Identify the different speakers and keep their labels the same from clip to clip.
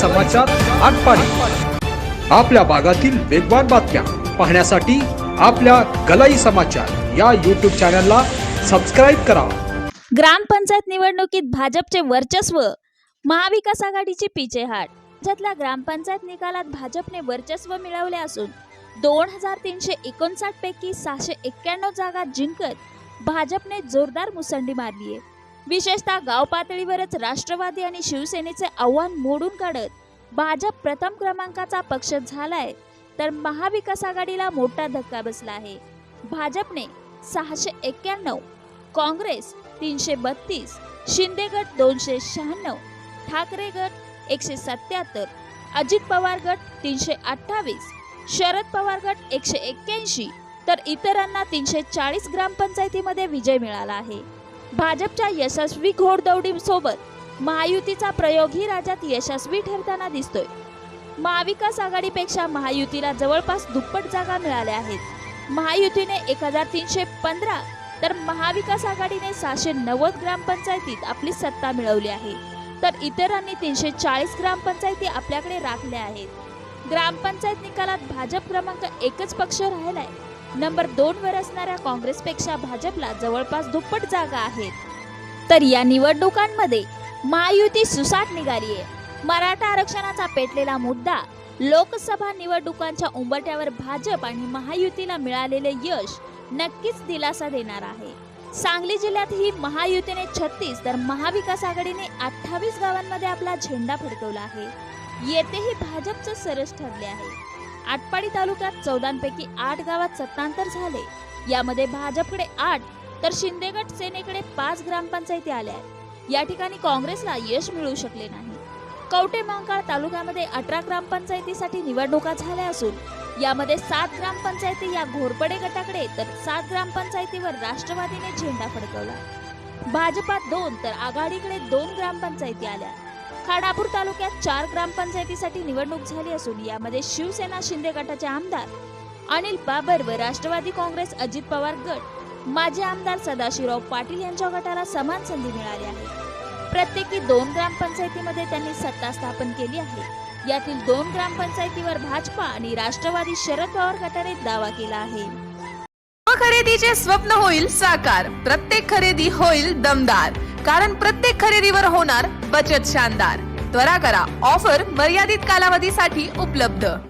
Speaker 1: समाचार आटपाडी. आपल्या भागातील वेगवान बातम्या पाहण्यासाठी आपल्या गलाई समाचार या यूट्यूब चॅनलला सबस्क्राईब करा.
Speaker 2: ग्रामपंचायत निवडणुकीत भाजपचे वर्चस्व महाविकास आघाडीची पिचेहाट राज्यातल्या ग्रामपंचायत निकालात भाजपने वर्चस्व मिळवले असून दोन हजार तीनशे एकोणसाठ पैकी सहाशे एक्क्याण्णव जागा जिंकत भाजपने जोरदार मुसंडी मारली आहे विशेषतः गाव पातळीवरच राष्ट्रवादी आणि शिवसेनेचे आव्हान मोडून काढत भाजप प्रथम क्रमांकाचा पक्ष झालाय तर महाविकास आघाडीला मोठा धक्का बसला आहे. भाजपने सहाशे एक्क्याण्णव काँग्रेस तीनशे बत्तीस शिंदे गट दोनशे शहाण्णव ठाकरे गट एकशे सत्याहत्तर अजित पवार गट तीनशे अठ्ठावीस शरद पवार गट एकशे एक्क्याऐंशी तर इतरांना तीनशे चाळीस ग्रामपंचायतीमध्ये विजय मिळाला आहे. भाजपच्या यशस्वी घोडदौडीसोबत महायुतीचा प्रयोगही राज्यात यशस्वी ठरताना दिसतोय. महाविकास आघाडीपेक्षा महायुतीला जवळपास दुप्पट जागा मिळाल्या आहेत. महायुतीने एक हजार तीनशे पंधरा तर महाविकास आघाडीने सहाशे नव्वद ग्रामपंचायतीत आपली सत्ता मिळवली आहे. तर इतरांनी तीनशे चाळीस ग्रामपंचायती आपल्याकडे राखल्या आहेत. ग्रामपंचायत निकालात भाजप क्रमांक एकच पक्ष राहिलाय. नंबर दोन वर असणाऱ्या काँग्रेसपेक्षा भाजपला जवळपास दुप्पट जागा आहेत. तर या निवडणुकांमध्ये महायुती सुसाट निघाली आहे मराठा आरक्षणाचा पेटलेला मुद्दा लोकसभा निवडणुकांच्या उंबरठ्यावर भाजप आणि महायुतीला मिळालेले यश नक्कीच दिलासा देणार आहे. सांगली जिल्ह्यात ही महायुतीने छत्तीस तर महाविकास आघाडीने अठ्ठावीस गावांमध्ये आपला झेंडा फडकवला आहे. येथेही भाजपचं सरस ठरले आहे. आटपाडी तालुक्यात चौदांपैकी आठ गावात सत्तांतर झाले. यामध्ये भाजपकडे आठ तर शिंदेगड सेनेकडे पाच ग्रामपंचायती आल्या आहेत. या ठिकाणी काँग्रेसला यश मिळू शकले नाही. कवटे महाकाळ तालुक्यामध्ये अठरा ग्रामपंचायतीसाठी निवडणुका झाल्या असून यामध्ये सात ग्रामपंचायती या घोरपडे गटाकडे तर सात ग्रामपंचायतीवर राष्ट्रवादीने झेंडा फडकवला. भाजपात दोन तर आघाडीकडे दोन ग्रामपंचायती आल्या. खाडापूर तालुक्यात चार ग्रामपंचायतीसाठी निवडणूक झाली असून यामध्ये शिवसेना शिंदे गटाचे आमदार अनिल बाबर व राष्ट्रवादी काँग्रेस अजित पवार गट. माजी आमदार सदाशिवराव पाटील यांच्या गटाला समान संधी मिळाली आहे. प्रत्येकी दोन ग्रामपंचायतीमध्ये त्यांनी सत्ता स्थापन केली आहे. यातील दोन ग्रामपंचायतीवर भाजपा आणि राष्ट्रवादी शरद पवार गटाने दावा केला आहे.
Speaker 3: खरेदीचे स्वप्न होईल साकार. प्रत्येक खरेदी होईल दमदार. कारण प्रत्येक खरेदीवर होणार बचत शानदार. त्वरा करा. ऑफर मर्यादित कालावधीसाठी उपलब्ध.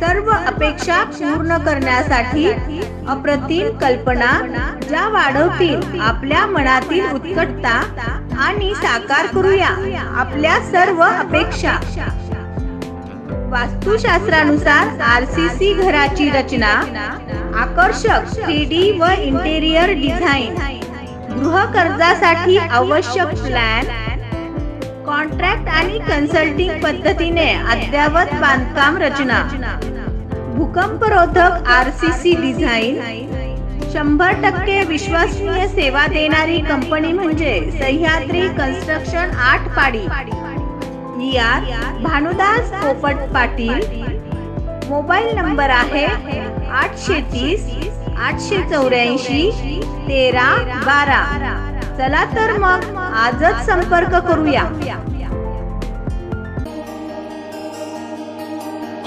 Speaker 4: सर्व अपेक्षा पूर्ण करण्यासाठी अप्रतिम कल्पना ज्या वाढवतील आपल्या मनातील उत्कटता आणि साकार करूया आपल्या सर्व अपेक्षा. वास्तुशास्त्रानुसार आर सी सी घराची रचना आकर्षक थ्री डी व इंटेरियर डिझाईन गृह कर्जासाठी आवश्यक प्लॅन कॉन्ट्रॅक्ट आणि कन्सल्टिंग पद्धतीने अद्ययावत बांधकाम रचना. भूकंपरोधक आर सी सी डिझाईन शंभर टक्के विश्वसनीय सेवा देणारी कंपनी म्हणजे सह्याद्री कन्स्ट्रक्शन आठ पाडी. आर भानुदास पोपट पाटील. मोबाईल नंबर आहे आठशे तीस आठशे चौऱ्याऐंशी तेरा बारा. चला तर मग आजच संपर्क करूया.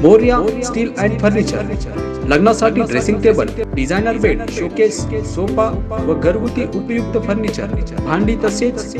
Speaker 1: Morya steel and furniture. लग्नासाठी dressing table designer bed showcase sofa व घरगुती उपयुक्त फर्निचर. भांडी तसेच